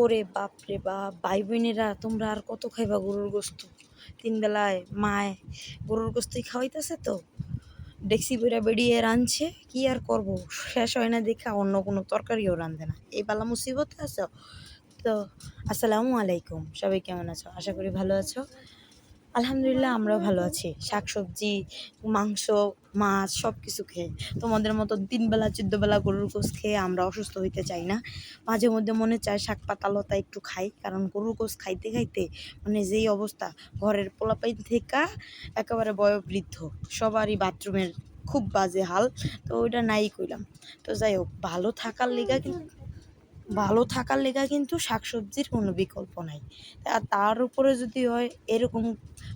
ওরে বাপরে বাপ ভাই বোনেরা তোমরা আর কত খাইবা গরুর গোস্ত? তিন বেলায় মায় গরুর গোস্তই খাওয়াইতেছে তো। ডেক্সি বইরা বেরিয়ে রাঁধছে, কি আর করব? শেষ হয় না দেখা অন্য কোনো তরকারিও রাঁধে না। এই বালা মুসিবতে আছো? তো, আসসালামু আলাইকুম। সবাই কেমন আছো? আশা করি ভালো আছো। আলহামদুলিল্লাহ আমরাও ভালো আছি। শাক সবজি মাংস, মাছ সব কিছু খেয়ে। তোমাদের মতো তিনবেলা চোদ্দবেলা গরুর গোস খেয়ে আমরা অসুস্থ হইতে চাই না। মাঝে মধ্যে মনে চায় শাক পাতা লতা একটু খাই, কারণ গরুর গোস খাইতে খাইতে মানে যেই অবস্থা, ঘরের পোলাপাই থেকে একেবারে বয়োবৃদ্ধ। সবারই বাথরুমের খুব বাজে হাল, তো ওইটা নাই কইলাম। তো যাই হোক, ভালো থাকার লেগা কিন্তু ভালো থাকার লেগা কিন্তু শাকসবজির কোনো বিকল্প নাই। তার উপরে যদি হয়, এরকম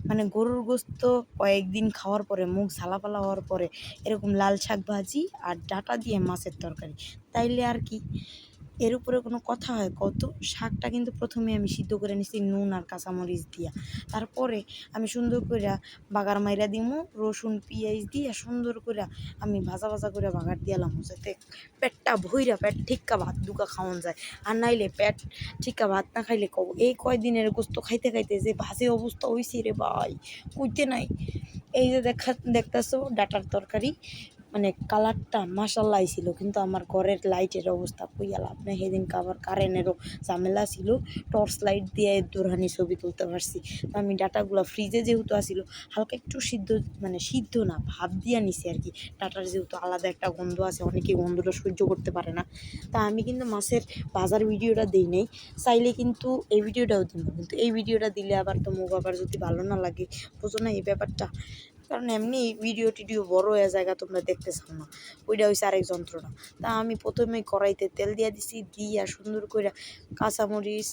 মানে গরুর গোস্ত কয়েকদিন খাওয়ার পরে মুখ ঝালাপালা হওয়ার পরে, এরকম লাল শাক ভাজি আর ডাঁটা দিয়ে মাছের তরকারি, তাইলে আর কি? এর উপরে কোনো কথা হয়? কত? শাকটা কিন্তু প্রথমে আমি সিদ্ধ করে নিছি নুন আর কাঁচামরিচ দিয়া। তারপরে আমি সুন্দর করে বাগার মাইরা দিমু, রসুন, পিঁয়াজ দিয়া সুন্দর করে আমি ভাজা ভাজা করে বাগার দিয়ালাম যাতে পেটটা ভইরা পেট ঠিক্কা ভাত দুকা খাওয়ান যায়। আর নাইলে পেট ঠিক্কা ভাত না খাইলে কব এই কয়দিনের গোস্ত খাইতে খাইতে যে ভাজে অবস্থা হইছে রে ভাই, কইতে নাই। এই যে দেখা, দেখতেছো ডাটার তরকারি মানে কালারটা মাসাল্লাহ ছিল, কিন্তু আমার ঘরের লাইটের অবস্থা কইয়া লাভ নাই। সেদিন আবার কারেন্টেরও ঝামেলা ছিল টর্চ লাইট দিয়ে দূরহানি ছবি তুলতে পারছি। তো আমি ডাটাগুলো ফ্রিজে যেহেতু আসিল হালকা একটু সিদ্ধ মানে সিদ্ধ না ভাব দিয়া নিছি আর কি ডাটার যেহেতু আলাদা একটা গন্ধ আছে, অনেকে গন্ধটা সহ্য করতে পারে না। তা আমি কিন্তু মাছের বাজার ভিডিওটা দিই নাই, চাইলে কিন্তু এই ভিডিওটাও দিব। কিন্তু এই ভিডিওটা দিলে আবার তো মুখ আবার যদি ভালো না লাগে, বোঝো না এই ব্যাপারটা। কারণ এমনি ভিডিও টিডিও বড় হয়ে জায়গা তোমরা দেখতে চাও না। ওইটা হয়েছে আরেক যন্ত্রণা। তা আমি প্রথমে কড়াইতে তেল দিয়ে দিছি, দিয়া সুন্দর করে কাঁচামরিচ,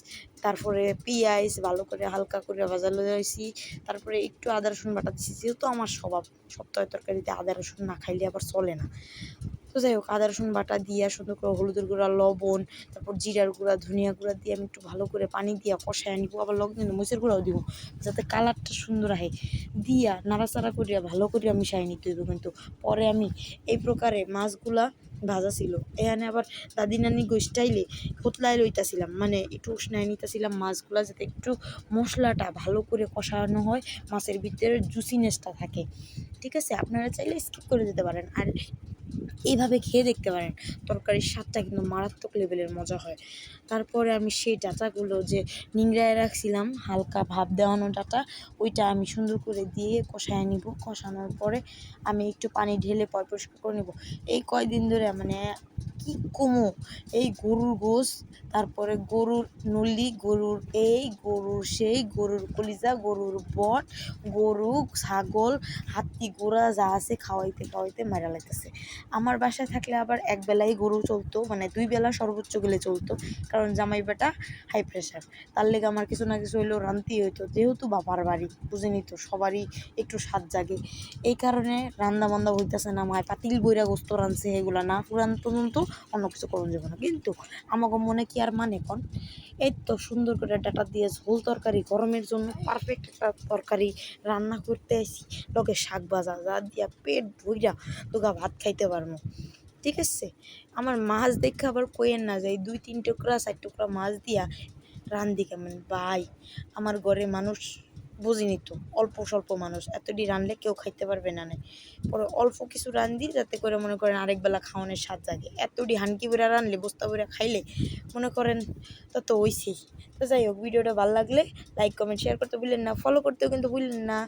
তারপরে পেঁয়াজ, ভালো করে হালকা করে ভাজালো দিয়েছি তারপরে একটু আদা রসুন বাটা দিছি, যেহেতু আমার স্বভাব, সপ্তাহে তরকারিতে আদা রসুন না খাইলে আবার চলে না। তো যাই হোক, আদা, রসুন বাটা দিয়া সুন্দর করে হলুদের গুঁড়া, লবণ, তারপর জিরার গুঁড়া, ধনিয়া গুঁড়া দিয়ে আমি একটু ভালো করে পানি দিয়া কষায় নিব। আবার লবণ কিন্তু মরিচের গুঁড়াও দিব, যাতে কালারটা সুন্দর আহে। দিয়া নাড়াচাড়া করিয়া ভালো করিয়া মিশাই নিতে হইব কিন্তু। পরে আমি এই প্রকারে মাছগুলা ভাজা ছিল। এখানে আবার দাদি নানি গোষ্ঠাইলে কোতলায় লইতাছিলাম মানে একটু উষ্ণায় নিতেছিলাম মাছগুলা যাতে একটু মশলাটা ভালো করে কষানো হয়, মাছের ভিতরে জুসিনেসটা থাকে। ঠিক আছে, আপনারা চাইলে স্কিপ করে যেতে পারেন। আর এইভাবে খেয়ে দেখতে পারেন। তরকারির স্বাদটা কিন্তু মারাত্মক লেভেলের মজা হয়। তারপরে আমি সেই ডাঁটাগুলো যে নিংড়ায় রাখছিলাম, হালকা ভাব দেওয়ানো ডাঁটা, ওইটা আমি সুন্দর করে দিয়ে কষায় নিব। কষানোর পরে আমি একটু পানি ঢেলে পয় পরিষ্কার করে নেব। এই কয়দিন ধরে মানে কি কমু! এই গরুর গোস তারপরে গরুর নলি, গরুর এই, গরুর সেই, গরুর কলিজা, গরুর বট, গরু, ছাগল, হাতি গোড়া যা আছে খাওয়াইতে খাওয়াইতে মারা লাইতেছে আমার বাসায় থাকলে আবার এক বেলাই গরু চলতো মানে দুই বেলা সর্বোচ্চ গেলে চলতো, কারণ জামাই বেটা হাই প্রেশার তার লেগে আমার কিছু না কিছু হইলেও রান্তি হইতো, যেহেতু বাবার বাড়ি, বুঝেনি তো, সবারই একটু স্বাদ জাগে। এই কারণে রান্না বান্না হইতেছে না, মায় পাতিল বইরা গোস্ত রাঁধছে এগুলা না, পুরান পর্যন্ত অন্য কিছু করুন যাবে না। কিন্তু আমাকে মনে কি আর মানে কন? এই তো সুন্দর করে ডাটা দিয়ে ঝোল তরকারি, গরমের জন্য পারফেক্ট একটা তরকারি রান্না করতে আসি লগে শাক ভাজা, যা দিয়া পেট ভইরা, দুগা ভাত খাইতে পারব ঠিক আছে? আমার মাছ দেখে আবার কইেন না যাই দুই, তিন টুকরা, চার টুকরা মাছ দিয়া রান্ধি কেমন? ভাই, আমার ঘরে মানুষ বুঝিনি তো, অল্প স্বল্প মানুষ। এতটি রানলে কেউ খাইতে পারবে না না। পরে অল্প কিছু রান্ধি যাতে করে মনে করেন আরেক বেলা খাওয়ানোর স্বাদ জাগে। এতটি হানকি বেড়া রানলে, বস্তা বেড়া খাইলে মনে করেন তত ওইসেই তো যাই হোক, ভিডিওটা ভালো লাগলে লাইক কমেন্ট শেয়ার করতে ভুললেন না ফলো করতেও কিন্তু ভুললেন না।